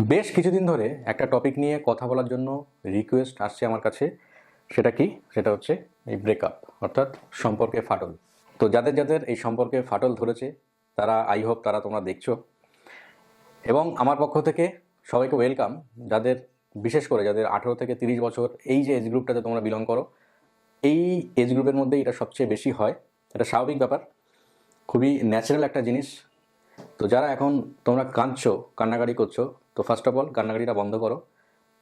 বেশ কিছুদিন ধরে একটা টপিক নিয়ে কথা বলার জন্য রিকোয়েস্ট আসছে আমার কাছে। সেটা কি? সেটা হচ্ছে এই ব্রেকআপ অর্থাৎ সম্পর্কে ফাটল। তো যাদের যাদের এই সম্পর্কে ফাটল ধরেছে, তারা আই হোপ তারা তোমরা দেখছ। এবং আমার পক্ষ থেকে সবাইকে ওয়েলকাম যাদের, বিশেষ করে যাদের আঠেরো থেকে তিরিশ বছর এই যে এজ গ্রুপটাতে তোমরা বিলং করো, এই এজ গ্রুপের মধ্যে এটা সবচেয়ে বেশি হয়। এটা স্বাভাবিক ব্যাপার। খুবই ন্যাচারাল একটা জিনিস। তো যারা এখন তোমরা কাঁদছো, কান্নাকাটি করছ তো ফার্স্ট অফ অল কান্নাকাটিটা বন্ধ করো।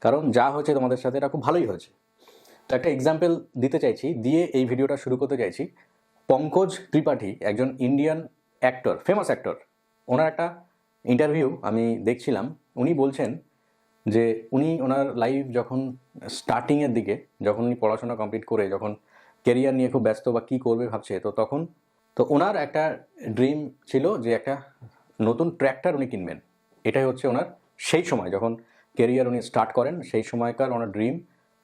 কারণ যা হয়েছে তোমাদের সাথে, এটা খুব ভালোই হয়েছে। তো একটা এক্সাম্পল দিতে চাইছি, দিয়ে এই ভিডিওটা শুরু করতে চাইছি। পঙ্কজ ত্রিপাঠী একজন ইন্ডিয়ান অ্যাক্টর ফেমাস অ্যাক্টর ওনার একটা ইন্টারভিউ আমি দেখছিলাম। উনি বলছেন যে উনি ওনার লাইফ যখন স্টার্টিংয়ের দিকে, যখন উনি পড়াশোনা কমপ্লিট করে, যখন কেরিয়ার নিয়ে খুব ব্যস্ত বা কী করবে ভাবছে, তো তখন, তো ওনার একটা ড্রিম ছিল যে একটা নতুন ট্র্যাক্টর উনি কিনবেন। এটাই হচ্ছে ওনার সেই সময় যখন কেরিয়ার উনি স্টার্ট করেন, সেই সময়কার ওনার ড্রিম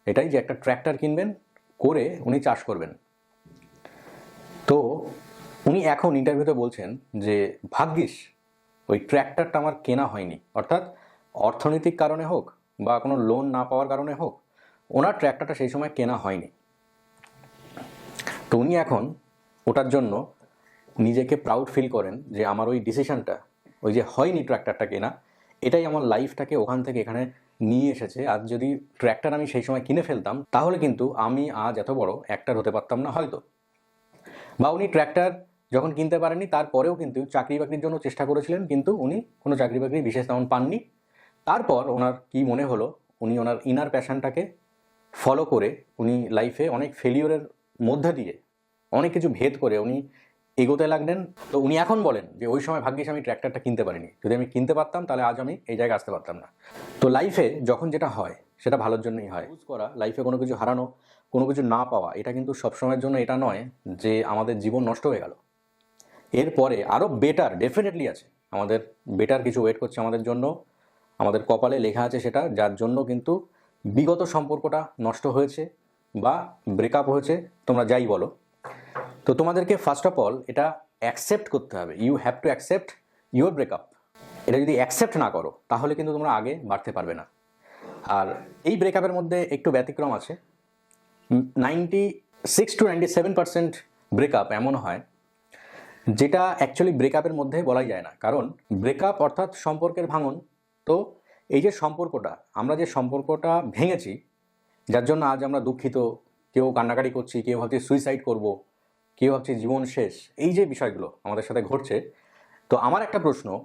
এটাই যে একটা ট্র্যাক্টর কিনবেন, করে উনি চাষ করবেন। তো উনি এখন ইন্টারভিউতে বলছেন যে, ভাগ্যিস, ওই ট্র্যাক্টরটা আমার কেনা হয়নি। অর্থাৎ অর্থনৈতিক কারণে হোক বা কোনো লোন না পাওয়ার কারণে হোক, ওনার ট্র্যাক্টরটা সেই সময় কেনা হয়নি। তো উনি এখন ওটার জন্য নিজেকে প্রাউড ফিল করেন যে, আমার ওই ডিসিশনটা ওই যে হয়নি ট্র্যাক্টরটা কেনা এটাই আমার লাইফটাকে ওখান থেকে এখানে নিয়ে এসেছে। আর যদি ট্র্যাক্টর আমি সেই সময় কিনে ফেলতাম, তাহলে কিন্তু আমি আজ এত বড় অ্যাক্টার হতে পারতাম না হয়তো। বা উনি ট্র্যাক্টর যখন কিনতে পারেননি, তারপরেও কিন্তু চাকরি বাকরির জন্য চেষ্টা করেছিলেন, কিন্তু উনি কোনো চাকরি বাকরি বিশেষ তেমন পাননি। তারপর ওনার কি মনে হলো? উনি ওনার ইনার প্যাশনটাকে ফলো করে উনি লাইফে অনেক ফেলিওরের মধ্যে দিয়ে অনেক কিছু ভেদ করে উনি এগোতে লাগলেন। তো উনি এখন বলেন যে, ওই সময় ভাগ্যিস আমি ট্র্যাক্টরটা কিনতে পারিনি। যদি আমি কিনতে পারতাম, তাহলে আজ আমি এই জায়গায় আসতে পারতাম না। তো লাইফে যখন যেটা হয়, সেটা ভালোর জন্যই হয়। ইউজ করা লাইফে কোনো কিছু হারানো, কোনো কিছু না পাওয়া, এটা কিন্তু সবসময়ের জন্য এটা নয় যে, আমাদের জীবন নষ্ট হয়ে গেল। এরপরে আরও বেটার ডেফিনেটলি আছে। আমাদের বেটার কিছু ওয়েট করছে আমাদের জন্য। আমাদের কপালে লেখা আছে সেটা, যার জন্য কিন্তু বিগত সম্পর্কটা নষ্ট হয়েছে বা ব্রেকআপ হয়েছে। তোমরা যাই বলো। তো তোমাদেরকে ফার্স্ট অফ অল এটা অ্যাকসেপ্ট করতে হবে। You have to accept your breakup এটা যদি অ্যাকসেপ্ট না করো, তাহলে কিন্তু তোমরা আগে বাড়তে পারবে না। আর এই ব্রেকআপের মধ্যে একটু ব্যতিক্রম আছে। Ninety six to ninety seven percent breakup এমন হয়, যেটা অ্যাকচুয়ালি ব্রেকআপের মধ্যে বলাই যায় না। কারণ ব্রেকআপ অর্থাৎ সম্পর্কের ভাঙন। তো এই যে সম্পর্কটা, আমরা যে সম্পর্কটা ভেঙেছি, যার জন্য আজ আমরা দুঃখিত, কেউ কান্নাকাটি করছি, কেউ ভাবছি সুইসাইড করব কেউ ভাবছি জীবন শেষ। এই যে বিষয়গুলো আমাদের সাথে ঘটছে, তো আমার একটা প্রশ্ন,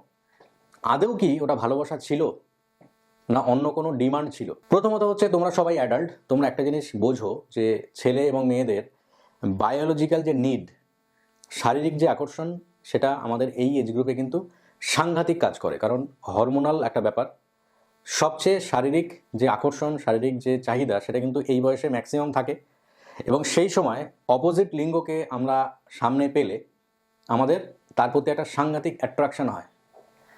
আদৌ কি ওটা ভালোবাসা ছিল না অন্য কোনো ডিমান্ড ছিল? প্রথমত হচ্ছে তোমরা সবাই অ্যাডাল্ট তোমরা একটা জিনিস বোঝো যে ছেলে এবং মেয়েদের বায়োলজিক্যাল যে নিড শারীরিক যে আকর্ষণ, সেটা আমাদের এই এজ গ্রুপে কিন্তু সাংঘাতিক কাজ করে। কারণ হরমোনাল একটা ব্যাপার। সবচেয়ে শারীরিক যে আকর্ষণ, শারীরিক যে চাহিদা, সেটা কিন্তু এই বয়সে ম্যাক্সিমাম থাকে। এবং সেই সময় অপোজিট লিঙ্গকে আমরা সামনে পেলে আমাদের তার প্রতি একটা সাংঘাতিক অ্যাট্রাকশন হয়।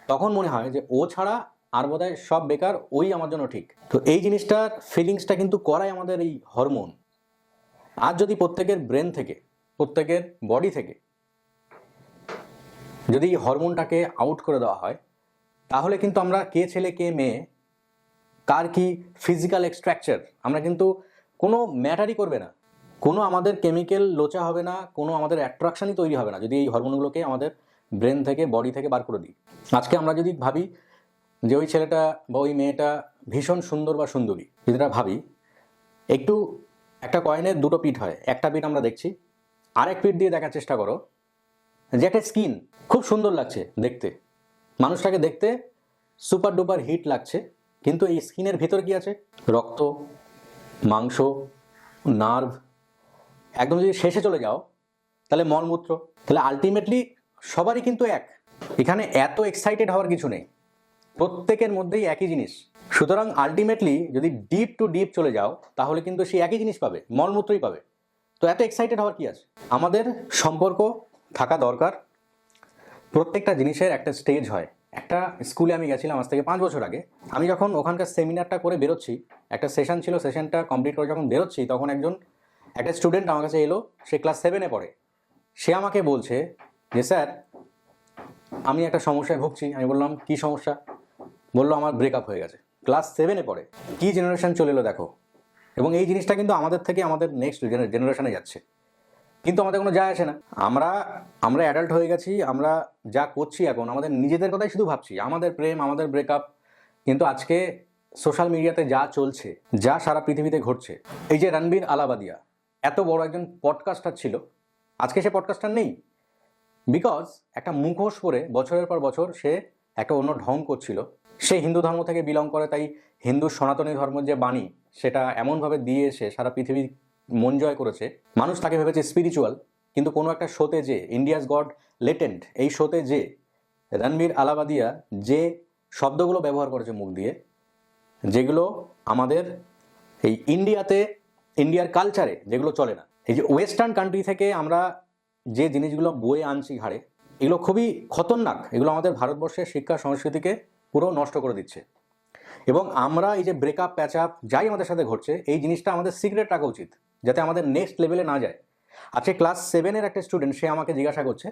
তখন মনে হয় যে ও ছাড়া আর বোধহয় সব বেকার ওই আমার জন্য ঠিক। তো এই জিনিসটার ফিলিংসটা কিন্তু করাই আমাদের এই হরমোন আর যদি প্রত্যেকের ব্রেন থেকে, প্রত্যেকের বডি থেকে যদি এই হরমোনটাকে আউট করে দেওয়া হয়, তাহলে কিন্তু আমরা কে ছেলে, কে মেয়ে, কার কি ফিজিক্যাল এক্সট্রাকচার আমরা কিন্তু কোনো ম্যাটারই করবে না। কোনো আমাদের কেমিক্যাল লোচা হবে না, কোনো আমাদের অ্যাট্রাকশনই তৈরি হবে না, যদি এই হরমোনগুলোকে আমাদের ব্রেন থেকে বডি থেকে বার করে দিই। আজকে আমরা যদি ভাবি যে ওই ছেলেটা বা ওই মেয়েটা ভীষণ সুন্দর বা সুন্দরী, যদি এটা ভাবি, একটু একটা কয়েনের দুটো পিঠ হয়, একটা পিঠ আমরা দেখছি, আরেক পিঠ দিয়ে দেখার চেষ্টা করো, যে একটা স্কিন খুব সুন্দর লাগছে দেখতে। মানুষটাকে দেখতে সুপার ডুপার হিট লাগছে, কিন্তু এই স্কিনের ভেতর কি আছে? রক্ত, মাংস নার্ভ একদম যদি শেষে চলে যাও, তাহলে মলমূত্র তাহলে আলটিমেটলি সবারই কিন্তু এক। এখানে এত এক্সাইটেড হওয়ার কিছু নেই। প্রত্যেকের মধ্যেই একই জিনিস। সুতরাং আলটিমেটলি যদি ডিপ টু ডিপ চলে যাও, তাহলে কিন্তু সেই একই জিনিস পাবে মলমূত্রই পাবে। তো এত এক্সাইটেড হওয়ার কি আছে? আমাদের সম্পর্ক থাকা দরকার। প্রত্যেকটা জিনিসের একটা স্টেজ হয়। একটা স্কুলে আমি গেছিলাম আজ থেকে পাঁচ বছর আগে। আমি যখন ওখানকার সেমিনারটা করে বেরোচ্ছি, একটা সেশন ছিল সেশনটা কমপ্লিট করে যখন বেরোচ্ছি, তখন একজন একটা স্টুডেন্ট আমার কাছে এলো, সে ক্লাস সেভেনে পড়ে। সে আমাকে বলছে যে, স্যার, আমি একটা সমস্যায় ভুগছি। আমি বললাম, কি সমস্যা? বলল, আমার ব্রেকআপ হয়ে গেছে। ক্লাস সেভেনে পড়ে। কী জেনারেশন চলে এলো দেখো? এবং এই জিনিসটা কিন্তু আমাদের থেকে আমাদের নেক্সট জেনারেশনে যাচ্ছে। কিন্তু আমাদের কোনো যায় আসে না। আমরা আমরা অ্যাডাল্ট হয়ে গেছি, আমরা যা করছি এখন, আমাদের নিজেদের কথাই শুধু ভাবছি। আমাদের প্রেম, আমাদের ব্রেকআপ কিন্তু আজকে সোশ্যাল মিডিয়াতে যা চলছে, যা সারা পৃথিবীতে ঘটছে, এই যে রণবীর আলাবাদিয়া এত বড় একজন পডকাস্টার ছিল। আজকে সে পডকাস্টার নেই। বিকজ একটা মুখোশ পরে বছরের পর বছর সে একটা অন্য ঢং করছিল। সে হিন্দু ধর্ম থেকে বিলং করে, তাই হিন্দু সনাতনী ধর্মের যে বাণী, সেটা এমনভাবে দিয়ে এসে সারা পৃথিবী মন জয় করেছে। মানুষ তাকে ভেবেছে স্পিরিচুয়াল কিন্তু কোনো একটা শোতে যে ইন্ডিয়াস গড লেটেন্ট এই শোতে যে রণবীর আলাবাদিয়া যে শব্দগুলো ব্যবহার করেছে মুখ দিয়ে, যেগুলো আমাদের এই ইন্ডিয়াতে ইন্ডিয়ার কালচারে যেগুলো চলে না। এই যে ওয়েস্টার্ন কান্ট্রি থেকে আমরা যে জিনিসগুলো বয়ে আনছি ঘাড়ে, এগুলো খুবই খতরনাক। এগুলো আমাদের ভারতবর্ষের শিক্ষা সংস্কৃতিকে পুরো নষ্ট করে দিচ্ছে। এবং আমরা এই যে ব্রেকআপ প্যাচ আপ যাই আমাদের সাথে ঘটছে, এই জিনিসটা আমাদের সিক্রেট রাখা উচিত, যাতে আমাদের নেক্সট লেভেলে না যায়। আজকে ক্লাস সেভেনের একটা স্টুডেন্ট সে আমাকে জিজ্ঞাসা করছে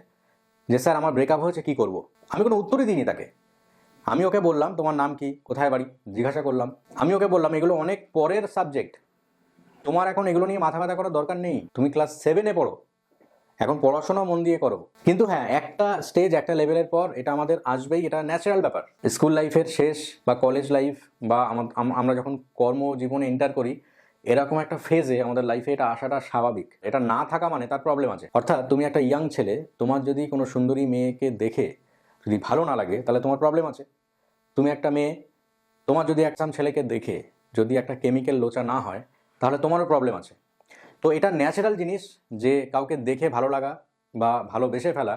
যে, স্যার, আমার ব্রেকআপ হয়েছে, কি করব? আমি কোনো উত্তরই দিইনি তাকে। আমি ওকে বললাম, তোমার নাম কি? কোথায় বাড়ি? জিজ্ঞাসা করলাম। আমি ওকে বললাম, এগুলো অনেক পরের সাবজেক্ট তোমার এখন এগুলো নিয়ে মাথা ব্যথা করার দরকার নেই। তুমি ক্লাস সেভেনে পড়ো। এখন পড়াশোনা মন দিয়ে করো। কিন্তু হ্যাঁ একটা স্টেজ একটা লেভেলের পর এটা আমাদের আসবেই, এটা ন্যাচারাল ব্যাপার। স্কুল লাইফের শেষ বা কলেজ লাইফ বা আমরা যখন কর্মজীবনে এন্টার করি, এরকম একটা ফেজে আমাদের লাইফে এটা আসাটা স্বাভাবিক। এটা না থাকা মানে তার প্রবলেম আছে। অর্থাৎ তুমি একটা ইয়াং ছেলে, তোমার যদি কোনো সুন্দরী মেয়েকে দেখে যদি ভালো না লাগে, তাহলে তোমার প্রবলেম আছে। তুমি একটা মেয়ে, তোমার যদি একজন ছেলেকে দেখে যদি একটা কেমিক্যাল লোচা না হয় তাহলে তোমারও প্রবলেম আছে। তো এটা ন্যাচারাল জিনিস যে কাউকে দেখে ভালো লাগা বা ভালোবেসে ফেলা,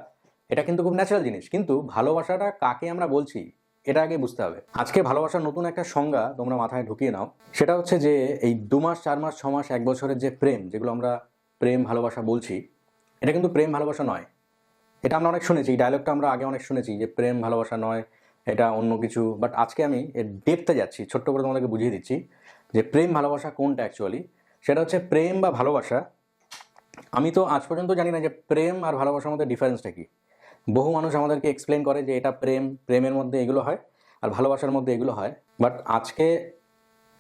এটা কিন্তু খুব ন্যাচারাল জিনিস। কিন্তু ভালোবাসাটা কাকে আমরা বলছি, এটা আগে বুঝতে হবে। আজকে ভালোবাসার নতুন একটা সংজ্ঞা তোমরা মাথায় ঢুকিয়ে নাও। সেটা হচ্ছে যে এই দু মাস, চার মাস, ছ মাস, এক বছরের যে প্রেম, যেগুলো আমরা প্রেম, ভালোবাসা বলছি, এটা কিন্তু প্রেম, ভালোবাসা নয়। এটা আমরা অনেক শুনেছি, এই ডায়লগটা আমরা আগে অনেক শুনেছি যে প্রেম, ভালোবাসা নয়, এটা অন্য কিছু। বাট আজকে আমি এর ডেপতে যাচ্ছি, ছোট্ট করে তোমাদেরকে বুঝিয়ে দিচ্ছি। যে প্রেম ভালোবাসা কোনটা অ্যাকচুয়ালি সেটা হচ্ছে প্রেম বা ভালোবাসা। আমি তো আজ পর্যন্ত জানি না যে প্রেম আর ভালোবাসার মধ্যে ডিফারেন্সটা কী। বহু মানুষ আমাদেরকে এক্সপ্লেন করে যে এটা প্রেম, প্রেমের মধ্যে এগুলো হয় আর ভালোবাসার মধ্যে এগুলো হয়। বাট আজকে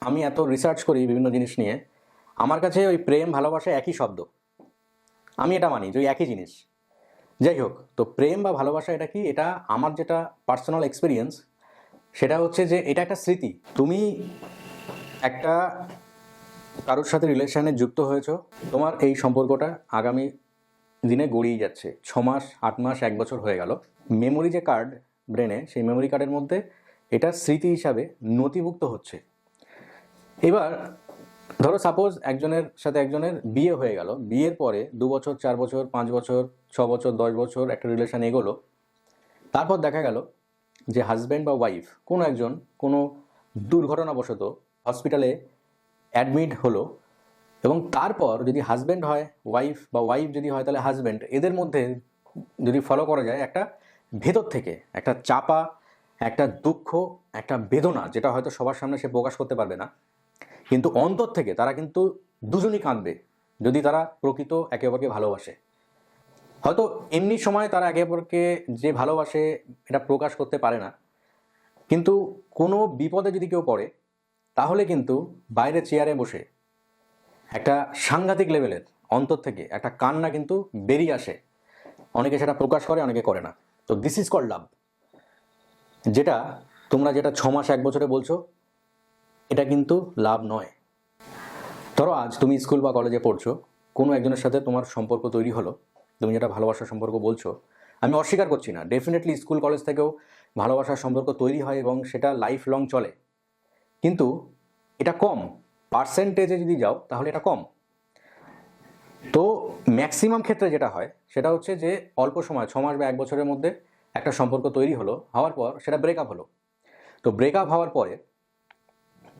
আমি এত রিসার্চ করি বিভিন্ন জিনিস নিয়ে, আমার কাছে ওই প্রেম, ভালোবাসা একই শব্দ। আমি এটা মানি যে ওই একই জিনিস। যাই হোক, তো প্রেম বা ভালোবাসা এটা কি? এটা আমার যেটা পার্সোনাল এক্সপিরিয়েন্স সেটা হচ্ছে যে এটা একটা স্মৃতি। তুমি একটা কারোর সাথে রিলেশনে যুক্ত হয়েছো, তোমার এই সম্পর্কটা আগামী দিনে গড়িয়ে যাচ্ছে। ছ মাস, আট মাস, এক বছর হয়ে গেল। মেমোরি যে কার্ড ব্রেনে সেই মেমোরি কার্ডের মধ্যে এটা স্মৃতি হিসাবে নথিভুক্ত হচ্ছে। এবার ধরো সাপোজ একজনের সাথে একজনের বিয়ে হয়ে গেল। বিয়ের পরে দু বছর, চার বছর, পাঁচ বছর, ছ বছর, দশ বছর একটা রিলেশন এগোলো। তারপর দেখা গেল যে হাজব্যান্ড বা ওয়াইফ কোনো একজন কোনো দুর্ঘটনাবশত হসপিটালে অ্যাডমিট হলো এবং তারপর যদি হাজব্যান্ড হয় ওয়াইফ বা ওয়াইফ যদি হয়, তাহলে হাজব্যান্ড এদের মধ্যে যদি ফলো করা যায়, একটা ভেতর থেকে একটা চাপা, একটা দুঃখ, একটা বেদনা যেটা হয়তো সবার সামনে সে প্রকাশ করতে পারবে না। কিন্তু অন্তর থেকে তারা কিন্তু দুজনই কাঁদবে যদি তারা প্রকৃত একে অপরকে ভালোবাসে। হয়তো এমনি সময় তারা একে অপরকে যে ভালোবাসে এটা প্রকাশ করতে পারে না। কিন্তু কোনো বিপদে যদি কেউ পড়ে তাহলে কিন্তু বাইরে চেয়ারে বসে একটা সাংঘাতিক লেভেলের অন্তর থেকে একটা কান্না কিন্তু বেরিয়ে আসে। অনেকে সেটা প্রকাশ করে, অনেকে করে না। তো দিস ইজ কল লাভ যেটা তোমরা যেটা ছ মাস, এক বছরে বলছো, এটা কিন্তু লাভ নয়। ধরো আজ তুমি স্কুল বা কলেজে পড়ছো, কোনো একজনের সাথে তোমার সম্পর্ক তৈরি হলো, তুমি যেটা ভালোবাসার সম্পর্ক বলছো, আমি অস্বীকার করছি না। ডেফিনেটলি স্কুল, কলেজ থেকেও ভালোবাসার সম্পর্ক তৈরি হয় এবং সেটা লাইফ লং চলে। কিন্তু এটা কম। পার্সেন্টেজে যদি যাও, তাহলে এটা কম। তো ম্যাক্সিমাম ক্ষেত্রে যেটা হয়, সেটা হচ্ছে যে অল্প সময়, ছ মাস বা এক বছরের মধ্যে একটা সম্পর্ক তৈরি হলো, হওয়ার পর সেটা ব্রেকআপ হলো। তো ব্রেকআপ হওয়ার পরে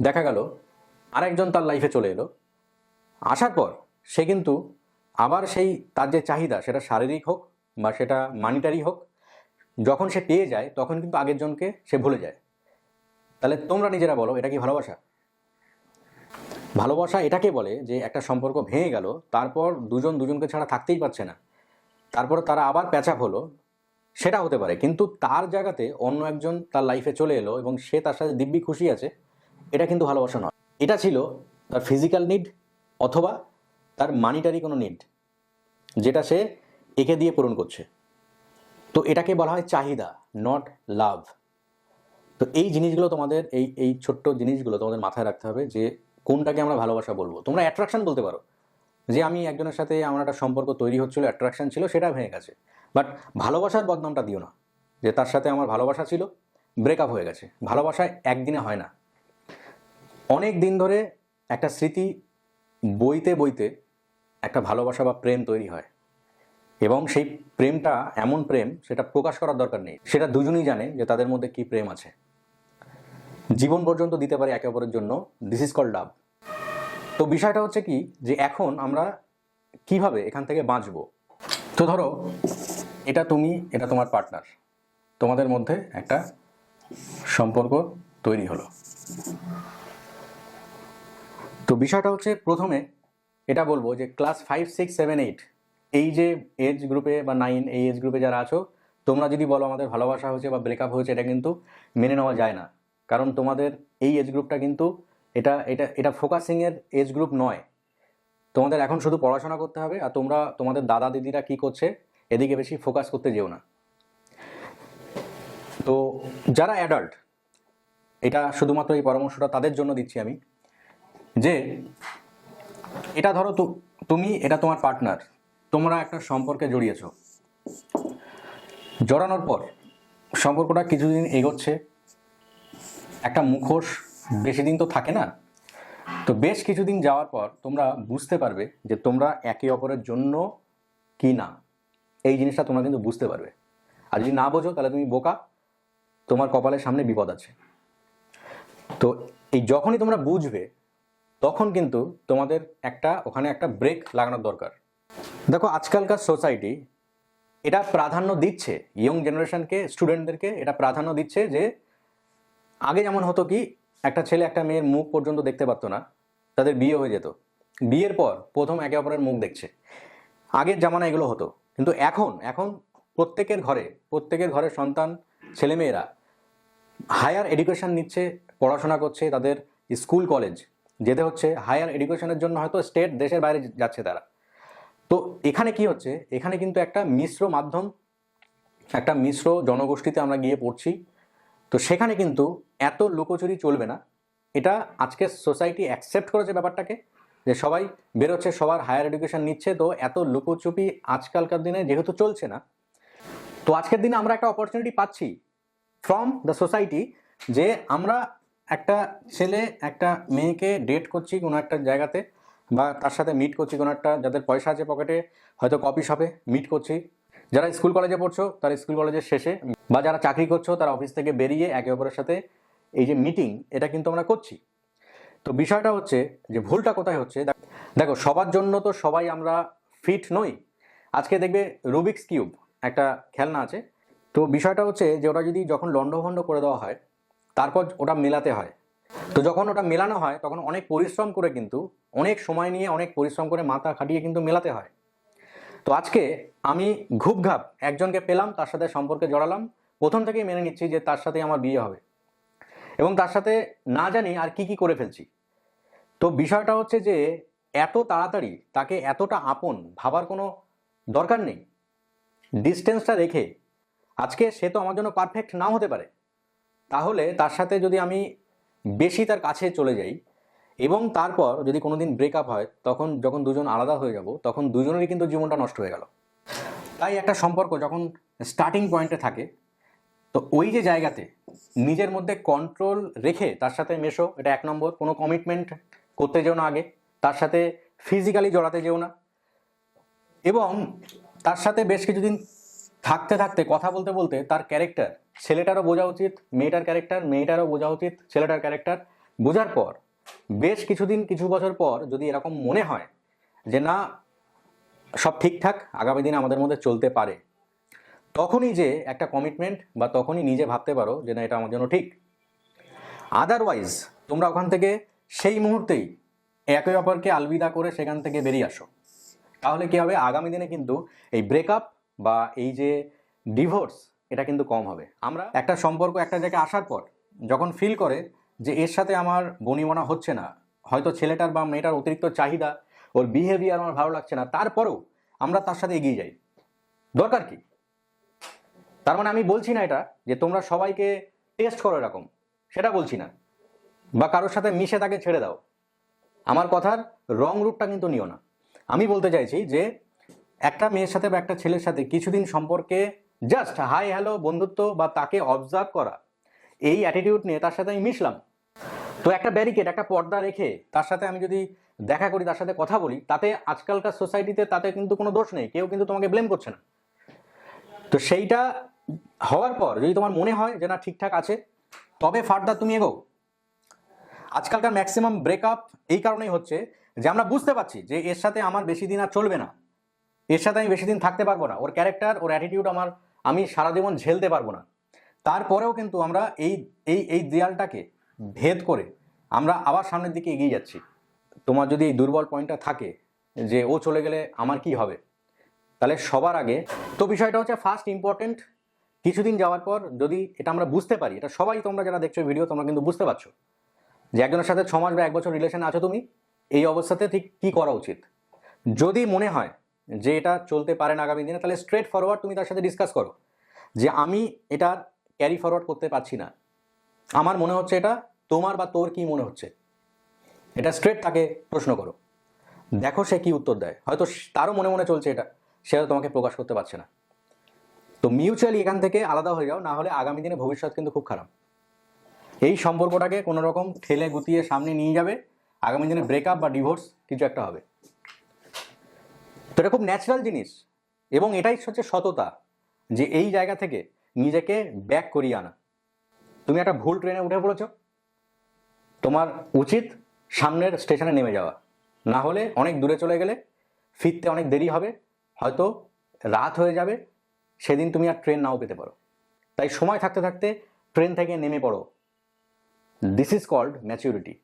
দেখা গেল, আরেকজন তার লাইফে চলে এলো। আসার পর সে কিন্তু আবার সেই, তার যে চাহিদা, সেটা শারীরিক হোক বা সেটা মানিটারি হোক, যখন সে পেয়ে যায়, তখন কিন্তু আগের জনকে সে ভুলে যায়। তাহলে তোমরা নিজেরা বলো, এটা কি ভালোবাসা? ভালোবাসা এটাকে বলে যে একটা সম্পর্ক ভেঙে গেল, তারপর দুজন দুজনকে ছাড়া থাকতেই পারছে না। তারপর তারা আবার প্যাচাপ হলো, সেটা হতে পারে, কিন্তু তার জায়গাতে অন্য একজন তার লাইফে চলে এলো এবং সে তার সাথে দিব্যি খুশি আছে, এটা কিন্তু ভালোবাসা নয়। এটা ছিল তার ফিজিক্যাল নিড অথবা তার মানিটারি কোনো নিড যেটা সে একে দিয়ে পূরণ করছে। তো এটাকে বলা হয় চাহিদা নট লাভ তো এই জিনিসগুলো তোমাদের, এই এই ছোট্ট জিনিসগুলো তোমাদের মাথায় রাখতে হবে যে কোনটাকে আমরা ভালোবাসা বলব। তোমরা অ্যাট্রাকশন বলতে পারো। যে আমি একজনের সাথে আমার একটা সম্পর্ক তৈরি হচ্ছিল অ্যাট্রাকশন ছিল, সেটা ভেঙে গেছে। বাট ভালোবাসার বদনামটা দিও না। যে তার সাথে আমার ভালোবাসা ছিল ব্রেকআপ হয়ে গেছে। ভালোবাসা একদিনে হয় না। অনেক দিন ধরে একটা স্মৃতি বইতে বইতে একটা ভালোবাসা বা প্রেম তৈরি হয়। এবং সেই প্রেমটা এমন প্রেম, সেটা প্রকাশ করার দরকার নেই। সেটা দুজনেই জানে যে তাদের মধ্যে কি প্রেম আছে। জীবন পর্যন্ত দিতে পারে একে অপরের জন্য। দিস ইজ কল লাভ তো বিষয়টা হচ্ছে কি, যে এখন আমরা কীভাবে এখান থেকে বাঁচবো? তো ধরো, এটা তুমি, এটা তোমার পার্টনার তোমাদের মধ্যে একটা সম্পর্ক তৈরি হলো। তো বিষয়টা হচ্ছে, প্রথমে এটা বলব যে class five six seven eight এই যে এজ গ্রুপে বা নাইন এই এজ গ্রুপে যারা আছো, তোমরা যদি বলো আমাদের ভালোবাসা হয়েছে বা ব্রেকআপ হয়েছে, এটা কিন্তু মেনে নেওয়া যায় না। কারণ তোমাদের এই এজ গ্রুপটা কিন্তু এটা এটা এটা ফোকাসিংয়ের এজ গ্রুপ নয়। তোমাদের এখন শুধু পড়াশোনা করতে হবে আর তোমরা, তোমাদের দাদা দিদিরা কি করছে, এদিকে বেশি ফোকাস করতে যেও না। তো যারা অ্যাডাল্ট এটা শুধুমাত্র এই পরামর্শটা তাদের জন্য দিচ্ছি আমি, যে এটা ধরো তুমি, এটা তোমার পার্টনার তোমরা একটা সম্পর্কে জড়িয়েছো। জড়ানোর পর সম্পর্কটা কিছুদিন এগোচ্ছে একটা মুখোশ বেশি দিন তো থাকে না। তো বেশ কিছুদিন যাওয়ার পর তোমরা বুঝতে পারবে যে তোমরা একে অপরের জন্য কি না। এই জিনিসটা তোমরা কিন্তু বুঝতে পারবে। আর যদি না বোঝো, তাহলে তুমি বোকা। তোমার কপালের সামনে বিপদ আছে। তো এই যখনই তোমরা বুঝবে, তখন কিন্তু তোমাদের একটা, ওখানে একটা ব্রেক লাগানোর দরকার। দেখো, আজকালকার সোসাইটি এটা প্রাধান্য দিচ্ছে ইয়ং জেনারেশনকে স্টুডেন্টদেরকে এটা প্রাধান্য দিচ্ছে যে আগে যেমন হতো কি, একটা ছেলে একটা মেয়ের মুখ পর্যন্ত দেখতে পারতো না, তাদের বিয়ে হয়ে যেত। বিয়ের পর প্রথম একে অপরের মুখ দেখছে। আগের জামানা এগুলো হতো। কিন্তু এখন এখন প্রত্যেকের ঘরে প্রত্যেকের ঘরে সন্তান, ছেলেমেয়েরা হায়ার এডুকেশন নিচ্ছে, পড়াশোনা করছে তাদের স্কুল কলেজ যেতে হচ্ছে হায়ার এডুকেশনের জন্য হয়তো স্টেট দেশের বাইরে যাচ্ছে তারা। তো এখানে কি হচ্ছে? এখানে কিন্তু একটা মিশ্র মাধ্যম, একটা মিশ্র জনগোষ্ঠীতে আমরা গিয়ে পড়ছি। তো সেখানে কিন্তু এত লুকোচুরি চলবে না। এটা আজকে সোসাইটি অ্যাকসেপ্ট করেছে ব্যাপারটাকে যে সবাই বেরোচ্ছে, সবার হায়ার এডুকেশন নিচ্ছে, তো এত লুকোচুপি আজকালকার দিনে যেহেতু চলছে না। তো আজকের দিনে আমরা একটা অপরচুনিটি পাচ্ছি ফ্রম দ্য সোসাইটি যে আমরা একটা ছেলে, একটা মেয়েকে ডেট করছি কোনো একটা জায়গাতে বা তার সাথে মিট করছি কোনো একটা, যাদের পয়সা আছে পকেটে হয়তো কপি শপে মিট করছি। যারা স্কুল কলেজে পড়ছো, তারা স্কুল কলেজের শেষে বা যারা চাকরি করছ, তারা অফিস থেকে বেরিয়ে একে অপরের সাথে এই যে মিটিং এটা কিন্তু আমরা করছি। তো বিষয়টা হচ্ছে যে ভুলটা কোথায় হচ্ছে? দেখ- সবার জন্য তো সবাই আমরা ফিট নই। আজকে দেখবে রুবিক্স কিউব একটা খেলনা আছে। তো বিষয়টা হচ্ছে যে ওটা যদি যখন লণ্ডভণ্ড করে দেওয়া হয়, তারপর ওটা মেলাতে হয়। তো যখন ওটা মেলানো হয়, তখন অনেক পরিশ্রম করে কিন্তু, অনেক সময় নিয়ে অনেক পরিশ্রম করে মাথা খাটিয়ে কিন্তু মেলাতে হয়। তো আজকে আমি ঘুপঘাপ একজনকে পেলাম, তার সাথে সম্পর্কে জড়ালাম। প্রথম থেকেই মেনে নিচ্ছি যে তার সাথে আমার বিয়ে হবে। এবং তার সাথে না জানি আর কি কি করে ফেলছি। তো বিষয়টা হচ্ছে যে, এত তাড়াতাড়ি তাকে এতটা আপন ভাবার কোনো দরকার নেই। ডিস্টেন্সটা রেখে আজকে সে তো আমার জন্য পারফেক্ট নাও হতে পারে। তাহলে তার সাথে যদি আমি বেশি তার কাছে চলে যাই এবং তারপর যদি কোনো কোনোদিন ব্রেকআপ হয়, তখন যখন দুজন আলাদা হয়ে যাব, তখন দুজনেরই কিন্তু জীবনটা নষ্ট হয়ে গেল। তাই একটা সম্পর্ক যখন স্টার্টিং পয়েন্টে থাকে, তো ওই যে জায়গাতে নিজের মধ্যে কন্ট্রোল রেখে তার সাথে মেশো, এটা এক নম্বর। কোনো কমিটমেন্ট করতে যেও না আগে, তার সাথে ফিজিক্যালি জড়াতে যেও না। এবং তার সাথে বেশ কিছুদিন থাকতে থাকতে, কথা বলতে বলতে তার ক্যারেক্টার ছেলেটারও বোঝা উচিত, মেয়েটার ক্যারেক্টার মেয়েটারও বোঝা উচিত, ছেলেটার ক্যারেক্টার বোঝার পর বেশ কিছুদিন, কিছু বছর পর যদি এরকম মনে হয় যে না, সব ঠিকঠাক, আগামী দিনে আমাদের মধ্যে চলতে পারে, তখনই যে একটা কমিটমেন্ট বা তখনই নিজে ভাবতে পারো যে না, এটা আমার জন্য ঠিক। আদারওয়াইজ তোমরা ওখান থেকে সেই মুহূর্তেই একে অপরকে আলবিদা করে সেখান থেকে বেরিয়ে আসো। তাহলে কি হবে? আগামী দিনে কিন্তু এই ব্রেকআপ বা এই যে ডিভোর্স এটা কিন্তু কম হবে। আমরা একটা সম্পর্ক একটা জায়গায় আসার পর যখন ফিল করে যে এর সাথে আমার বনিবনা হচ্ছে না। হয়তো ছেলেটার বা মেয়েটার অতিরিক্ত চাহিদা, ওর বিহেভিয়ার আমার ভালো লাগছে না। তারপরেও আমরা তার সাথে এগিয়ে যাই। দরকার কি? তার মানে আমি বলছি না এটা যে তোমরা সবাইকে টেস্ট করো এরকম। সেটা বলছি না। বা কারোর সাথে মিশে তাকে ছেড়ে দাও। আমার কথার রং রুটটা কিন্তু নিও না। আমি বলতে চাইছি যে একটা মেয়ের সাথে বা একটা ছেলের সাথে কিছুদিন সম্পর্কে জাস্ট হাই হ্যালো বন্ধুত্ব বা তাকে অবজার্ভ করা, এই অ্যাটিটিউড নিয়ে তার সাথে আমি মিশলাম। তো একটা ব্যারিকেড একটা পর্দা রেখে তার সাথে আমি যদি দেখা করি, তার সাথে কথা বলি, তাতে আজকালকার সোসাইটিতে তাতে কিন্তু কোনো দোষ নেই, কেউ কিন্তু তোমাকে ব্লেম করছে না। তো সেইটা হওয়ার পর যদি তোমার মনে হয় যে না, ঠিকঠাক আছে, তবে ফার্দার তুমি এগো আজকালকার ম্যাক্সিমাম ব্রেকআপ এই কারণেই হচ্ছে যে আমরা বুঝতে পারছি যে এর সাথে আমার বেশি দিন আর চলবে না। এর সাথে আমি বেশি দিন থাকতে পারব না। ওর ক্যারেক্টার ওর অ্যাটিটিউড আমার, আমি সারা জীবন ঝেলতে পারব না। তারপরেও কিন্তু আমরা এই এই এই দেয়ালটাকে ভেদ করে আমরা আবার সামনের দিকে এগিয়ে যাচ্ছি। তোমার যদি এই দুর্বল পয়েন্টটা থাকে যে ও চলে গেলে আমার কি হবে? তাহলে সবার আগে তো বিষয়টা হচ্ছে ফার্স্ট ইম্পর্টেন্ট কিছুদিন যাওয়ার পর যদি এটা আমরা বুঝতে পারি, এটা সবাই তোমরা যারা দেখছ ভিডিও তোমরা কিন্তু বুঝতে পারছ যে একজনের সাথে ছ মাস বা এক বছর রিলেশনে আছো তুমি, এই অবস্থাতে ঠিক কী করা উচিত? যদি মনে হয় যে এটা চলতে পারে না আগামী দিনে, তাহলে স্ট্রেট ফরওয়ার্ড তুমি তার সাথে ডিসকাস করো যে আমি এটা ক্যারি ফরওয়ার্ড করতে পারছি না। আমার মনে হচ্ছে এটা তোমার বা তোর কি মনে হচ্ছে? এটা স্ট্রেট তাকে প্রশ্ন করো। দেখো সে কি উত্তর দেয়। হয়তো তারও মনে মনে চলছে এটা সে হয়তো তোমাকে প্রকাশ করতে পারছে না। তো মিউচুয়ালি এখান থেকে আলাদা হয়ে যাও না হলে আগামী দিনে ভবিষ্যৎ কিন্তু খুব খারাপ। এই সম্পর্কটাকে কোনো রকম ঠেলে গুতিয়ে সামনে নিয়ে যাবে আগামী দিনে ব্রেকআপ বা ডিভোর্স কিছু একটা হবে। তো এটা খুব ন্যাচারাল জিনিস এবং এটাই হচ্ছে সততা যে এই জায়গা থেকে নিজেকে ব্যাক করিয়ে আনা। তুমি একটা ভুল ট্রেনে উঠে পড়েছ। তোমার উচিত সামনের স্টেশনে নেমে যাওয়া। না হলে অনেক দূরে চলে গেলে ফিরতে অনেক দেরি হবে। হয়তো রাত হয়ে যাবে। সেদিন তুমি আর ট্রেন নাও পেতে পারো। তাই সময় থাকতে থাকতে ট্রেন থেকে নেমে পড়ো। This is called maturity